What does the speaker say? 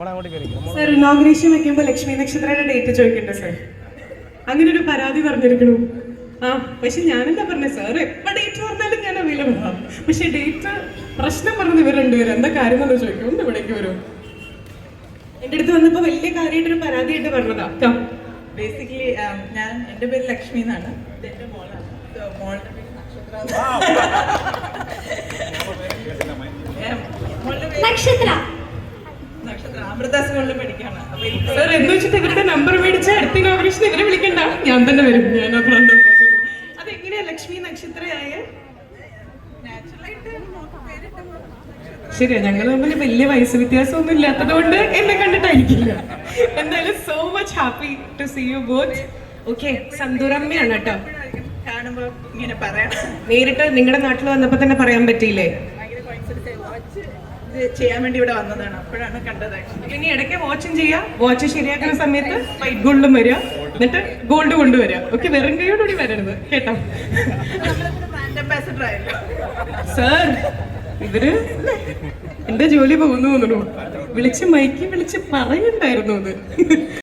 Sir inauguration വെക്കുമ്പോൾ ലക്ഷ്മി നക്ഷത്രയുടെ date ചോദിക്കണ്ടേ സർ അങ്ങനെ ഒരു പരാതി പറഞ്ഞിരിക്കണു. ആ പക്ഷെ ഞാനെന്താ പറഞ്ഞത് സാർ എപ്പോൾ ഡേറ്റ് പറഞ്ഞാലും ഞാൻ അവൈലബിൾ ആ. പക്ഷെ ഡേറ്റ് പ്രശ്നം പറഞ്ഞത് ഇവർ രണ്ടുപേരും. എന്താ കാര്യം എന്ന് ചോദിക്കും. ഒന്ന് ഇവിടേക്ക് വരും. എന്റെ അടുത്ത് വന്നപ്പോൾ വലിയ കാര്യമായിട്ടൊരു പരാതിയായിട്ട് പറഞ്ഞതാ. കം. ബേസിക്കലി ഞാൻ എന്റെ പേര് ലക്ഷ്മി എന്നാണ്. എന്റെ മോളാണ്. മോളുടെ പേര് നക്ഷത്ര ഏം, മോളുടെ പേര് നക്ഷത്ര നക്ഷത്ര അമൃത സ്കൂളിൽ പഠിക്കുകയാണ്. അപ്പൊ ഇപ്പൊ സാർ എന്ന് വെച്ചിട്ട് ഇവരുടെ നമ്പർ മേടിച്ച് അടുത്ത ഇനോഗ്രേഷൻ ഇവരെ വിളിക്കണ്ട. ഞാൻ തന്നെ വരും. ഞാൻ. അതെങ്ങനെയാ ലക്ഷ്മി നക്ഷത്രയായ? ശരിയാ ഞങ്ങൾ തമ്മിൽ വലിയ വയസ്സ് വ്യത്യാസമൊന്നും ഇല്ലാത്തത് കൊണ്ട് എന്നെ കണ്ടിട്ടായിരിക്കില്ല. എന്തായാലും so much happy to see you both okay സന്തുരമ്മയാണ് കേട്ടോ. കാണുമ്പോ കാണുമ്പോൾ ഇങ്ങനെ പറയാം നേരിട്ട് നിങ്ങളുടെ നാട്ടിൽ വന്നപ്പോൾ തന്നെ പറയാൻ പറ്റിയില്ലേ? ചെയ്യാൻ വേണ്ടി ഇവിടെ വന്നതാണ്. അപ്പോഴാണ് കണ്ടത്. പിന്നെ ഇടയ്ക്ക് വാച്ചും ചെയ്യാം. വാച്ച് ശരിയാക്കുന്ന സമയത്ത് വൈറ്റ് ഗോൾഡും വരിക. എന്നിട്ട് ഗോൾഡ് കൊണ്ടുവരിക. ഓക്കെ വെറും കൈയോടുകൂടി വരരുത്. കേട്ടോ? അംബാസിഡർ ആയല്ലോ. സാർ ഇവർ എന്റെ ജോലി പോകുന്നു തോന്നുന്നു. വിളിച്ച് മൈക്കി വിളിച്ച് പറയണ്ടായിരുന്നു അത്.